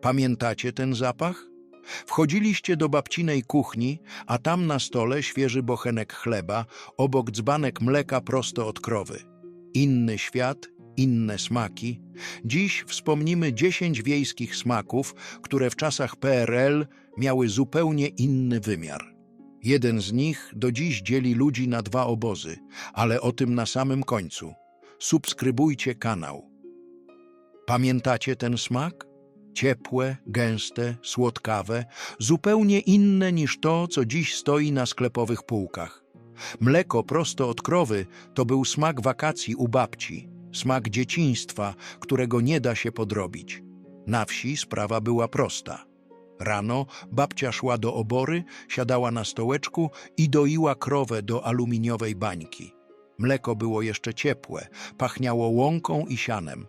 Pamiętacie ten zapach? Wchodziliście do babcinej kuchni, a tam na stole świeży bochenek chleba, obok dzbanek mleka prosto od krowy. Inny świat, inne smaki. Dziś wspomnimy 10 wiejskich smaków, które w czasach PRL miały zupełnie inny wymiar. Jeden z nich do dziś dzieli ludzi na dwa obozy, ale o tym na samym końcu. Subskrybujcie kanał. Pamiętacie ten smak? Ciepłe, gęste, słodkawe, zupełnie inne niż to, co dziś stoi na sklepowych półkach. Mleko prosto od krowy to był smak wakacji u babci, smak dzieciństwa, którego nie da się podrobić. Na wsi sprawa była prosta. Rano babcia szła do obory, siadała na stołeczku i doiła krowę do aluminiowej bańki. Mleko było jeszcze ciepłe, pachniało łąką i sianem.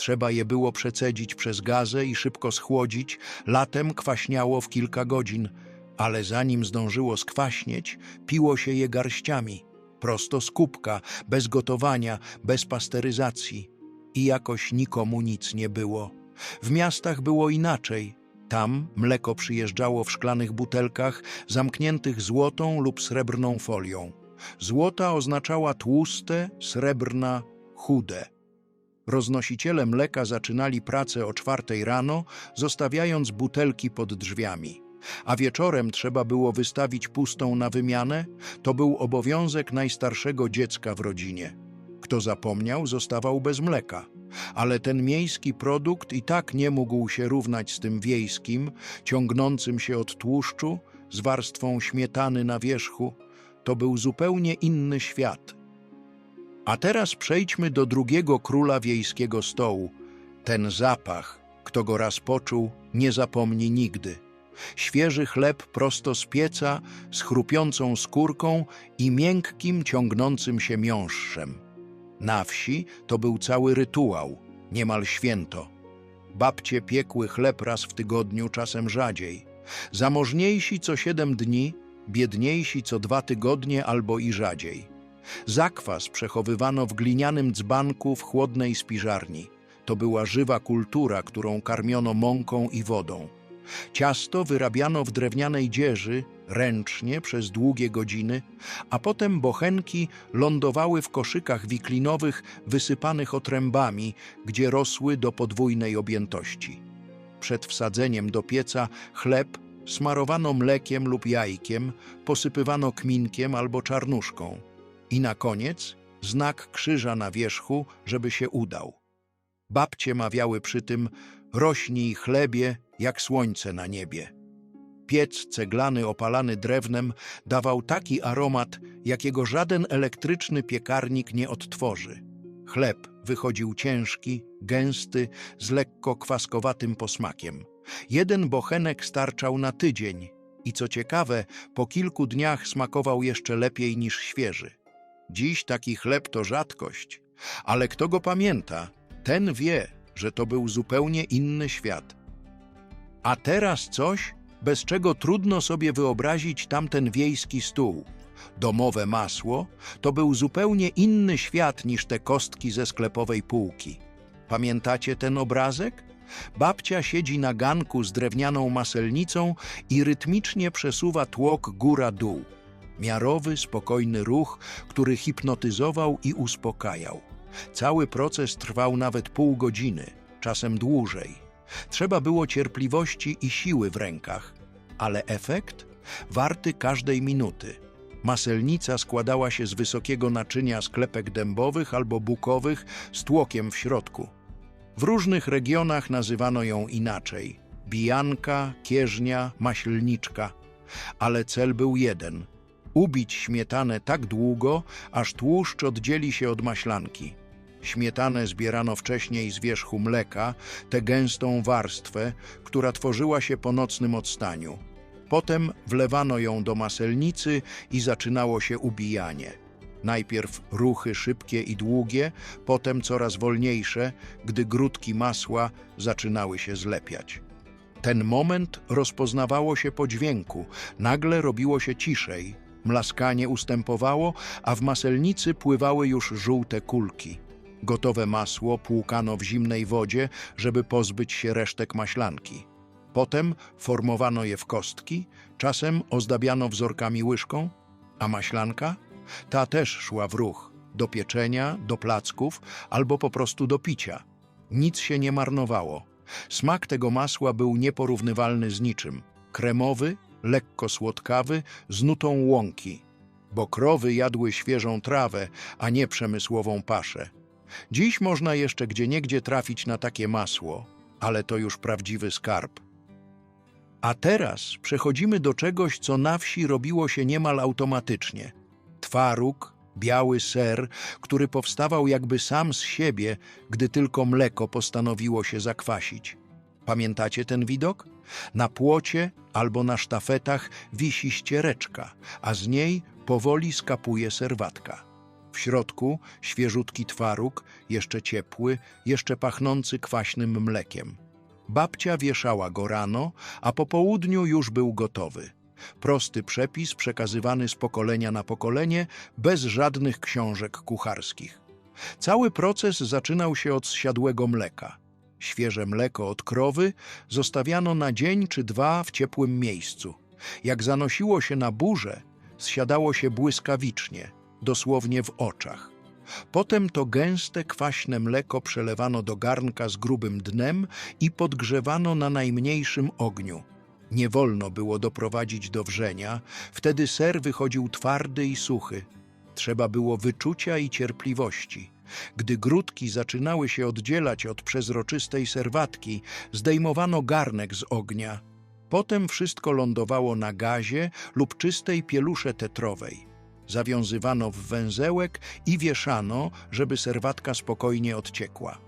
Trzeba je było przecedzić przez gazę i szybko schłodzić, latem kwaśniało w kilka godzin, ale zanim zdążyło skwaśnieć, piło się je garściami, prosto z kubka, bez gotowania, bez pasteryzacji. I jakoś nikomu nic nie było. W miastach było inaczej. Tam mleko przyjeżdżało w szklanych butelkach zamkniętych złotą lub srebrną folią. Złota oznaczała tłuste, srebrna chude. Roznosiciele mleka zaczynali pracę o czwartej rano, zostawiając butelki pod drzwiami. A wieczorem trzeba było wystawić pustą na wymianę, to był obowiązek najstarszego dziecka w rodzinie. Kto zapomniał, zostawał bez mleka. Ale ten miejski produkt i tak nie mógł się równać z tym wiejskim, ciągnącym się od tłuszczu, z warstwą śmietany na wierzchu. To był zupełnie inny świat. A teraz przejdźmy do drugiego króla wiejskiego stołu. Ten zapach, kto go raz poczuł, nie zapomni nigdy. Świeży chleb prosto z pieca, z chrupiącą skórką i miękkim, ciągnącym się miąższem. Na wsi to był cały rytuał, niemal święto. Babcie piekły chleb raz w tygodniu, czasem rzadziej. Zamożniejsi co siedem dni, biedniejsi co dwa tygodnie albo i rzadziej. Zakwas przechowywano w glinianym dzbanku w chłodnej spiżarni. To była żywa kultura, którą karmiono mąką i wodą. Ciasto wyrabiano w drewnianej dzieży, ręcznie, przez długie godziny, a potem bochenki lądowały w koszykach wiklinowych wysypanych otrębami, gdzie rosły do podwójnej objętości. Przed wsadzeniem do pieca chleb smarowano mlekiem lub jajkiem, posypywano kminkiem albo czarnuszką. I na koniec znak krzyża na wierzchu, żeby się udał. Babcie mawiały przy tym, rośnij chlebie jak słońce na niebie. Piec ceglany opalany drewnem dawał taki aromat, jakiego żaden elektryczny piekarnik nie odtworzy. Chleb wychodził ciężki, gęsty, z lekko kwaskowatym posmakiem. Jeden bochenek starczał na tydzień i co ciekawe, po kilku dniach smakował jeszcze lepiej niż świeży. Dziś taki chleb to rzadkość, ale kto go pamięta, ten wie, że to był zupełnie inny świat. A teraz coś, bez czego trudno sobie wyobrazić tamten wiejski stół. Domowe masło to był zupełnie inny świat niż te kostki ze sklepowej półki. Pamiętacie ten obrazek? Babcia siedzi na ganku z drewnianą maselnicą i rytmicznie przesuwa tłok góra-dół. Miarowy, spokojny ruch, który hipnotyzował i uspokajał. Cały proces trwał nawet pół godziny, czasem dłużej. Trzeba było cierpliwości i siły w rękach, ale efekt warty każdej minuty. Maselnica składała się z wysokiego naczynia sklepek dębowych albo bukowych z tłokiem w środku. W różnych regionach nazywano ją inaczej: bijanka, kieżnia, maślniczka. Ale cel był jeden: ubić śmietanę tak długo, aż tłuszcz oddzieli się od maślanki. Śmietanę zbierano wcześniej z wierzchu mleka, tę gęstą warstwę, która tworzyła się po nocnym odstaniu. Potem wlewano ją do maselnicy i zaczynało się ubijanie. Najpierw ruchy szybkie i długie, potem coraz wolniejsze, gdy grudki masła zaczynały się zlepiać. Ten moment rozpoznawało się po dźwięku, nagle robiło się ciszej, mlaskanie ustępowało, a w maselnicy pływały już żółte kulki. Gotowe masło płukano w zimnej wodzie, żeby pozbyć się resztek maślanki. Potem formowano je w kostki, czasem ozdabiano wzorkami łyżką, a maślanka? Ta też szła w ruch, do pieczenia, do placków albo po prostu do picia. Nic się nie marnowało. Smak tego masła był nieporównywalny z niczym. Kremowy, lekko słodkawy, z nutą łąki. Bo krowy jadły świeżą trawę, a nie przemysłową paszę. Dziś można jeszcze gdzieniegdzie trafić na takie masło, ale to już prawdziwy skarb. A teraz przechodzimy do czegoś, co na wsi robiło się niemal automatycznie. Twaróg, biały ser, który powstawał jakby sam z siebie, gdy tylko mleko postanowiło się zakwasić. Pamiętacie ten widok? Na płocie albo na sztafetach wisi ściereczka, a z niej powoli skapuje serwatka. W środku świeżutki twaróg, jeszcze ciepły, jeszcze pachnący kwaśnym mlekiem. Babcia wieszała go rano, a po południu już był gotowy. Prosty przepis przekazywany z pokolenia na pokolenie, bez żadnych książek kucharskich. Cały proces zaczynał się od zsiadłego mleka. Świeże mleko od krowy zostawiano na dzień czy dwa w ciepłym miejscu. Jak zanosiło się na burzę, zsiadało się błyskawicznie, dosłownie w oczach. Potem to gęste, kwaśne mleko przelewano do garnka z grubym dnem i podgrzewano na najmniejszym ogniu. Nie wolno było doprowadzić do wrzenia, wtedy ser wychodził twardy i suchy. Trzeba było wyczucia i cierpliwości. Gdy grudki zaczynały się oddzielać od przezroczystej serwatki, zdejmowano garnek z ognia. Potem wszystko lądowało na gazie lub czystej pielusze tetrowej. Zawiązywano w węzełek i wieszano, żeby serwatka spokojnie odciekła.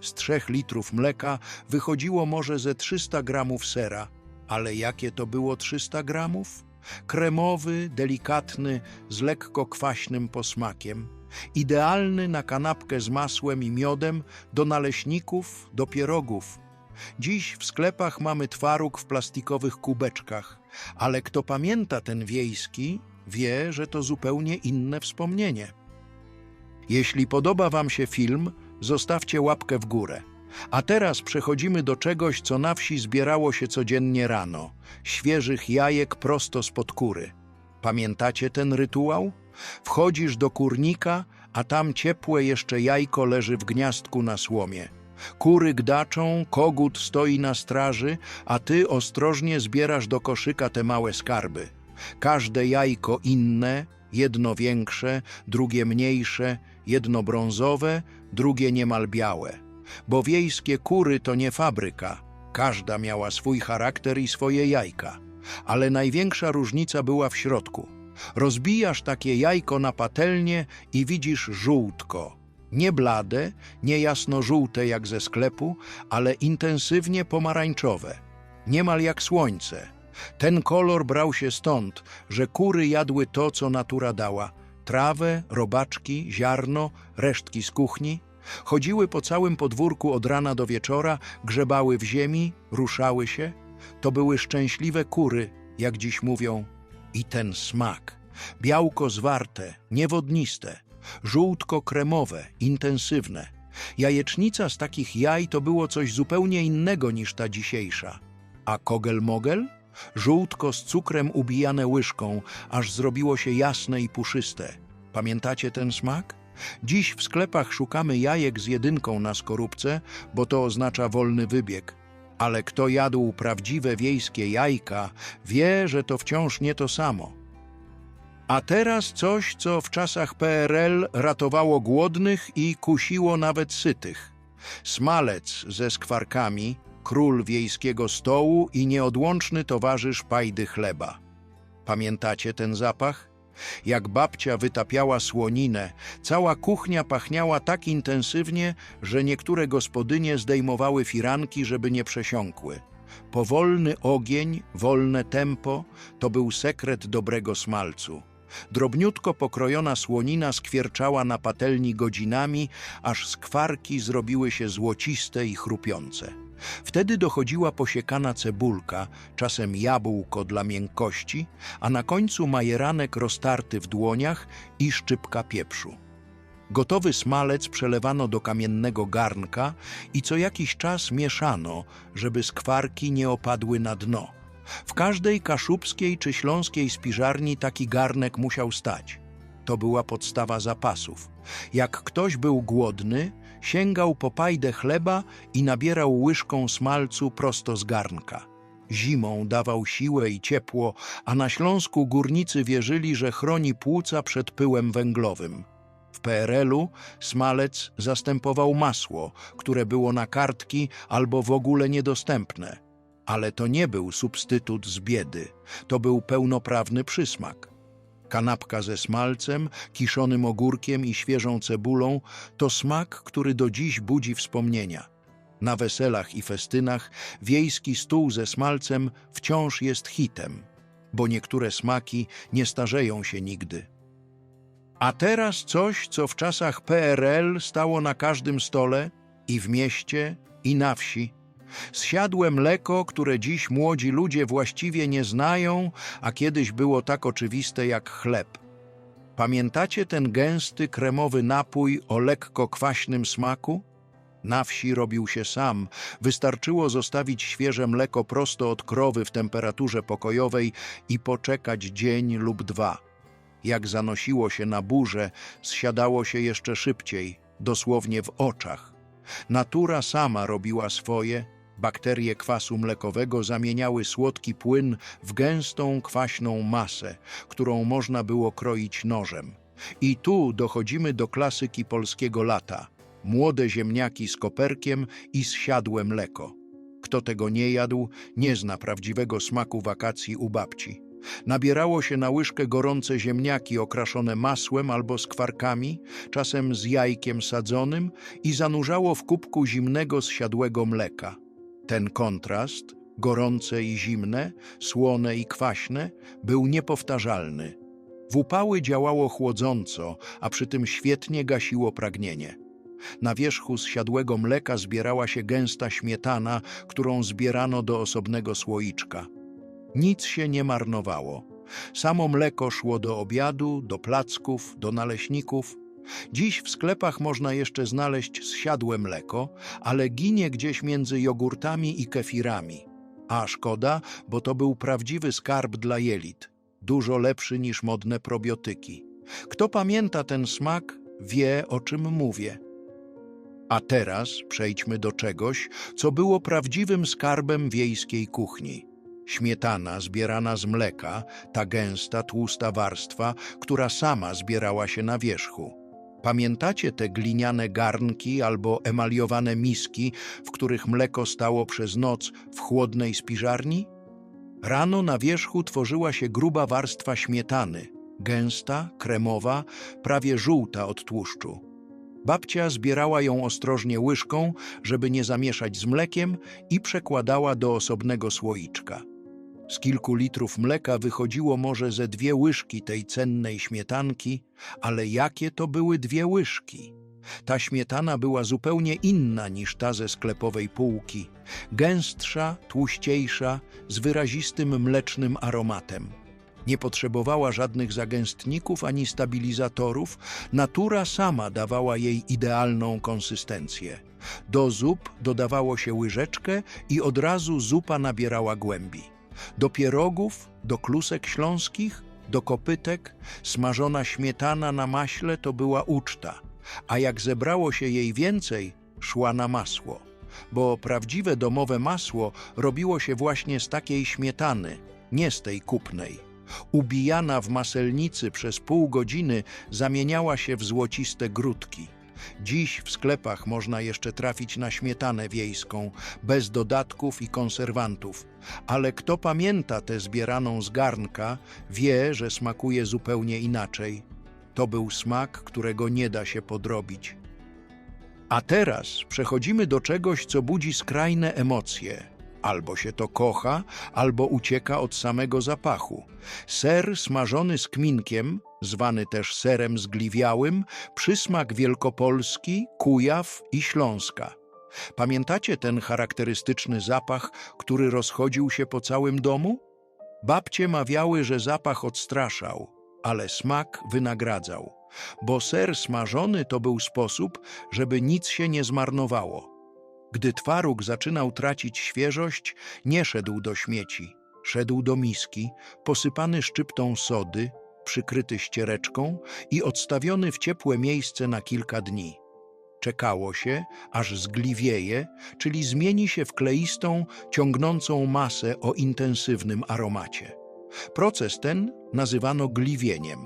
Z trzech litrów mleka wychodziło może ze 300 gramów sera, ale jakie to było 300 gramów? Kremowy, delikatny, z lekko kwaśnym posmakiem. Idealny na kanapkę z masłem i miodem, do naleśników, do pierogów. Dziś w sklepach mamy twaróg w plastikowych kubeczkach, ale kto pamięta ten wiejski, wie, że to zupełnie inne wspomnienie. Jeśli podoba Wam się film, zostawcie łapkę w górę. A teraz przechodzimy do czegoś, co na wsi zbierało się codziennie rano. Świeżych jajek prosto spod kury. Pamiętacie ten rytuał? Wchodzisz do kurnika, a tam ciepłe jeszcze jajko leży w gniazdku na słomie. Kury gdaczą, kogut stoi na straży, a ty ostrożnie zbierasz do koszyka te małe skarby. Każde jajko inne, jedno większe, drugie mniejsze, jedno brązowe, drugie niemal białe. Bo wiejskie kury to nie fabryka. Każda miała swój charakter i swoje jajka. Ale największa różnica była w środku. Rozbijasz takie jajko na patelnię i widzisz żółtko. Nie blade, nie jasno-żółte jak ze sklepu, ale intensywnie pomarańczowe. Niemal jak słońce. Ten kolor brał się stąd, że kury jadły to, co natura dała. Trawę, robaczki, ziarno, resztki z kuchni. Chodziły po całym podwórku od rana do wieczora, grzebały w ziemi, ruszały się. To były szczęśliwe kury, jak dziś mówią. I ten smak. Białko zwarte, niewodniste, żółtko-kremowe, intensywne. Jajecznica z takich jaj to było coś zupełnie innego niż ta dzisiejsza. A kogel-mogel? Żółtko z cukrem ubijane łyżką, aż zrobiło się jasne i puszyste. Pamiętacie ten smak? Dziś w sklepach szukamy jajek z jedynką na skorupce, bo to oznacza wolny wybieg. Ale kto jadł prawdziwe wiejskie jajka, wie, że to wciąż nie to samo. A teraz coś, co w czasach PRL ratowało głodnych i kusiło nawet sytych. Smalec ze skwarkami, król wiejskiego stołu i nieodłączny towarzysz pajdy chleba. Pamiętacie ten zapach? Jak babcia wytapiała słoninę, cała kuchnia pachniała tak intensywnie, że niektóre gospodynie zdejmowały firanki, żeby nie przesiąkły. Powolny ogień, wolne tempo to był sekret dobrego smalcu. Drobniutko pokrojona słonina skwierczała na patelni godzinami, aż skwarki zrobiły się złociste i chrupiące. Wtedy dochodziła posiekana cebulka, czasem jabłko dla miękkości, a na końcu majeranek roztarty w dłoniach i szczypka pieprzu. Gotowy smalec przelewano do kamiennego garnka i co jakiś czas mieszano, żeby skwarki nie opadły na dno. W każdej kaszubskiej czy śląskiej spiżarni taki garnek musiał stać. To była podstawa zapasów. Jak ktoś był głodny, sięgał po pajdę chleba i nabierał łyżką smalcu prosto z garnka. Zimą dawał siłę i ciepło, a na Śląsku górnicy wierzyli, że chroni płuca przed pyłem węglowym. W PRL-u smalec zastępował masło, które było na kartki albo w ogóle niedostępne. Ale to nie był substytut z biedy, to był pełnoprawny przysmak. Kanapka ze smalcem, kiszonym ogórkiem i świeżą cebulą to smak, który do dziś budzi wspomnienia. Na weselach i festynach wiejski stół ze smalcem wciąż jest hitem, bo niektóre smaki nie starzeją się nigdy. A teraz coś, co w czasach PRL stało na każdym stole i w mieście, i na wsi. Zsiadłe mleko, które dziś młodzi ludzie właściwie nie znają, a kiedyś było tak oczywiste jak chleb. Pamiętacie ten gęsty, kremowy napój o lekko kwaśnym smaku? Na wsi robił się sam. Wystarczyło zostawić świeże mleko prosto od krowy w temperaturze pokojowej i poczekać dzień lub dwa. Jak zanosiło się na burzę, zsiadało się jeszcze szybciej, dosłownie w oczach. Natura sama robiła swoje, bakterie kwasu mlekowego zamieniały słodki płyn w gęstą, kwaśną masę, którą można było kroić nożem. I tu dochodzimy do klasyki polskiego lata. Młode ziemniaki z koperkiem i zsiadłe mleko. Kto tego nie jadł, nie zna prawdziwego smaku wakacji u babci. Nabierało się na łyżkę gorące ziemniaki okraszone masłem albo skwarkami, czasem z jajkiem sadzonym i zanurzało w kubku zimnego zsiadłego mleka. Ten kontrast, gorące i zimne, słone i kwaśne, był niepowtarzalny. W upały działało chłodząco, a przy tym świetnie gasiło pragnienie. Na wierzchu zsiadłego mleka zbierała się gęsta śmietana, którą zbierano do osobnego słoiczka. Nic się nie marnowało. Samo mleko szło do obiadu, do placków, do naleśników. Dziś w sklepach można jeszcze znaleźć zsiadłe mleko, ale ginie gdzieś między jogurtami i kefirami. A szkoda, bo to był prawdziwy skarb dla jelit, dużo lepszy niż modne probiotyki. Kto pamięta ten smak, wie o czym mówię. A teraz przejdźmy do czegoś, co było prawdziwym skarbem wiejskiej kuchni. Śmietana zbierana z mleka, ta gęsta, tłusta warstwa, która sama zbierała się na wierzchu. Pamiętacie te gliniane garnki albo emaliowane miski, w których mleko stało przez noc w chłodnej spiżarni? Rano na wierzchu tworzyła się gruba warstwa śmietany, gęsta, kremowa, prawie żółta od tłuszczu. Babcia zbierała ją ostrożnie łyżką, żeby nie zamieszać z mlekiem i przekładała do osobnego słoiczka. Z kilku litrów mleka wychodziło może ze dwie łyżki tej cennej śmietanki, ale jakie to były dwie łyżki? Ta śmietana była zupełnie inna niż ta ze sklepowej półki. Gęstsza, tłuściejsza, z wyrazistym mlecznym aromatem. Nie potrzebowała żadnych zagęstników ani stabilizatorów, natura sama dawała jej idealną konsystencję. Do zup dodawało się łyżeczkę i od razu zupa nabierała głębi. Do pierogów, do klusek śląskich, do kopytek, smażona śmietana na maśle to była uczta, a jak zebrało się jej więcej, szła na masło. Bo prawdziwe domowe masło robiło się właśnie z takiej śmietany, nie z tej kupnej. Ubijana w maselnicy przez pół godziny zamieniała się w złociste grudki. Dziś w sklepach można jeszcze trafić na śmietanę wiejską, bez dodatków i konserwantów. Ale kto pamięta tę zbieraną z garnka, wie, że smakuje zupełnie inaczej. To był smak, którego nie da się podrobić. A teraz przechodzimy do czegoś, co budzi skrajne emocje. Albo się to kocha, albo ucieka od samego zapachu. Ser smażony z kminkiem, zwany też serem zgliwiałym, przysmak wielkopolski, Kujaw i Śląska. Pamiętacie ten charakterystyczny zapach, który rozchodził się po całym domu? Babcie mawiały, że zapach odstraszał, ale smak wynagradzał. bo ser smażony to był sposób, żeby nic się nie zmarnowało. Gdy twaróg zaczynał tracić świeżość, nie szedł do śmieci. Szedł do miski, posypany szczyptą sody, przykryty ściereczką i odstawiony w ciepłe miejsce na kilka dni. Czekało się, aż zgliwieje, czyli zmieni się w kleistą, ciągnącą masę o intensywnym aromacie. Proces ten nazywano gliwieniem.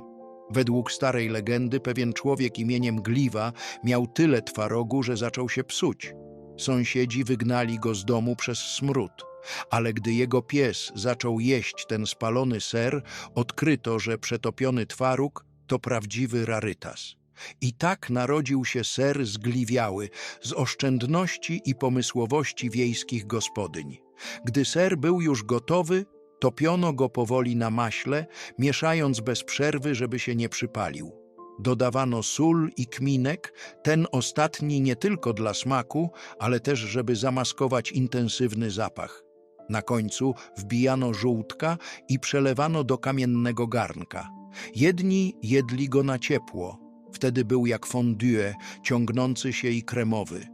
Według starej legendy pewien człowiek imieniem Gliwa miał tyle twarogu, że zaczął się psuć. Sąsiedzi wygnali go z domu przez smród, ale gdy jego pies zaczął jeść ten spalony ser, odkryto, że przetopiony twaróg to prawdziwy rarytas. I tak narodził się ser zgliwiały z oszczędności i pomysłowości wiejskich gospodyń. Gdy ser był już gotowy, topiono go powoli na maśle, mieszając bez przerwy, żeby się nie przypalił. Dodawano sól i kminek, ten ostatni nie tylko dla smaku, ale też żeby zamaskować intensywny zapach. Na końcu wbijano żółtka i przelewano do kamiennego garnka. Jedni jedli go na ciepło, wtedy był jak fondue, ciągnący się i kremowy.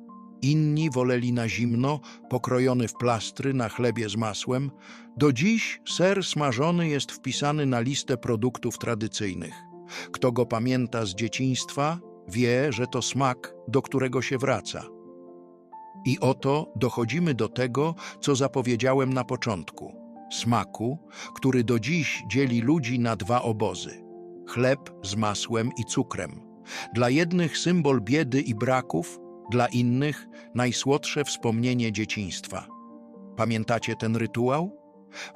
Inni woleli na zimno, pokrojony w plastry na chlebie z masłem. Do dziś ser smażony jest wpisany na listę produktów tradycyjnych. Kto go pamięta z dzieciństwa, wie, że to smak, do którego się wraca. I oto dochodzimy do tego, co zapowiedziałem na początku. Smaku, który do dziś dzieli ludzi na dwa obozy. Chleb z masłem i cukrem. Dla jednych symbol biedy i braków, dla innych najsłodsze wspomnienie dzieciństwa. Pamiętacie ten rytuał?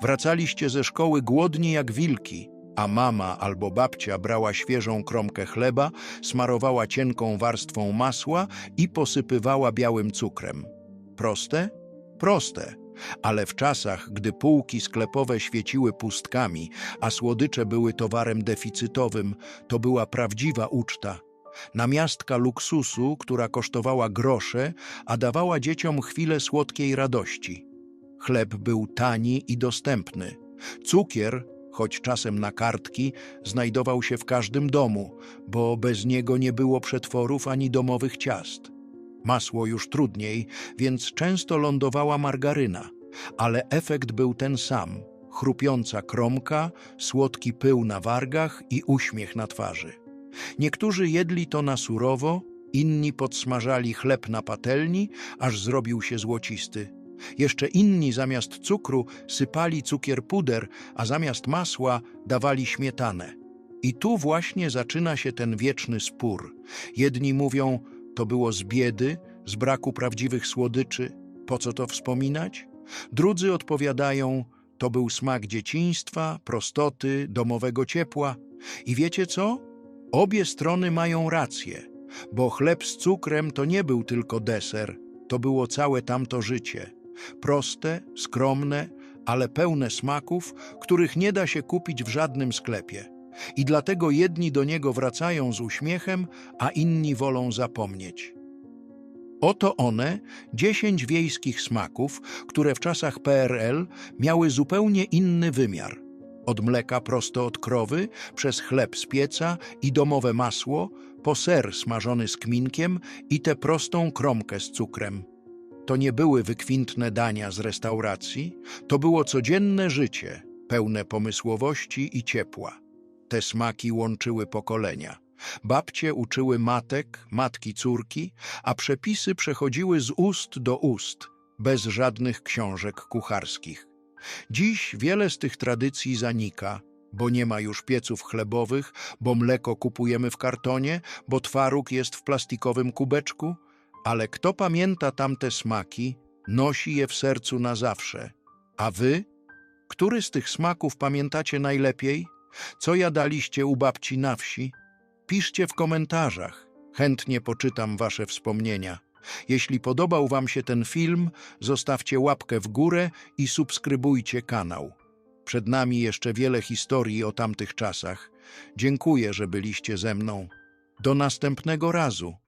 Wracaliście ze szkoły głodni jak wilki, a mama albo babcia brała świeżą kromkę chleba, smarowała cienką warstwą masła i posypywała białym cukrem. Proste? Proste. Ale w czasach, gdy półki sklepowe świeciły pustkami, a słodycze były towarem deficytowym, to była prawdziwa uczta. Namiastka luksusu, która kosztowała grosze, a dawała dzieciom chwilę słodkiej radości. Chleb był tani i dostępny. Cukier, choć czasem na kartki, znajdował się w każdym domu, bo bez niego nie było przetworów ani domowych ciast. Masło już trudniej, więc często lądowała margaryna, ale efekt był ten sam: chrupiąca kromka, słodki pył na wargach i uśmiech na twarzy. Niektórzy jedli to na surowo, inni podsmażali chleb na patelni, aż zrobił się złocisty. Jeszcze inni zamiast cukru sypali cukier puder, a zamiast masła dawali śmietanę. I tu właśnie zaczyna się ten wieczny spór. Jedni mówią, to było z biedy, z braku prawdziwych słodyczy, po co to wspominać? Drudzy odpowiadają, to był smak dzieciństwa, prostoty, domowego ciepła. I wiecie co? Obie strony mają rację, bo chleb z cukrem to nie był tylko deser, to było całe tamto życie. Proste, skromne, ale pełne smaków, których nie da się kupić w żadnym sklepie. I dlatego jedni do niego wracają z uśmiechem, a inni wolą zapomnieć. Oto one, dziesięć wiejskich smaków, które w czasach PRL miały zupełnie inny wymiar. Od mleka prosto od krowy, przez chleb z pieca i domowe masło, po ser smażony z kminkiem i tę prostą kromkę z cukrem. To nie były wykwintne dania z restauracji, to było codzienne życie, pełne pomysłowości i ciepła. Te smaki łączyły pokolenia. Babcie uczyły matek, matki córki, a przepisy przechodziły z ust do ust, bez żadnych książek kucharskich. Dziś wiele z tych tradycji zanika, bo nie ma już pieców chlebowych, bo mleko kupujemy w kartonie, bo twaróg jest w plastikowym kubeczku, ale kto pamięta tamte smaki, nosi je w sercu na zawsze. A wy? Który z tych smaków pamiętacie najlepiej? Co jadaliście u babci na wsi? Piszcie w komentarzach. Chętnie poczytam wasze wspomnienia. Jeśli podobał wam się ten film, zostawcie łapkę w górę i subskrybujcie kanał. Przed nami jeszcze wiele historii o tamtych czasach. Dziękuję, że byliście ze mną. Do następnego razu.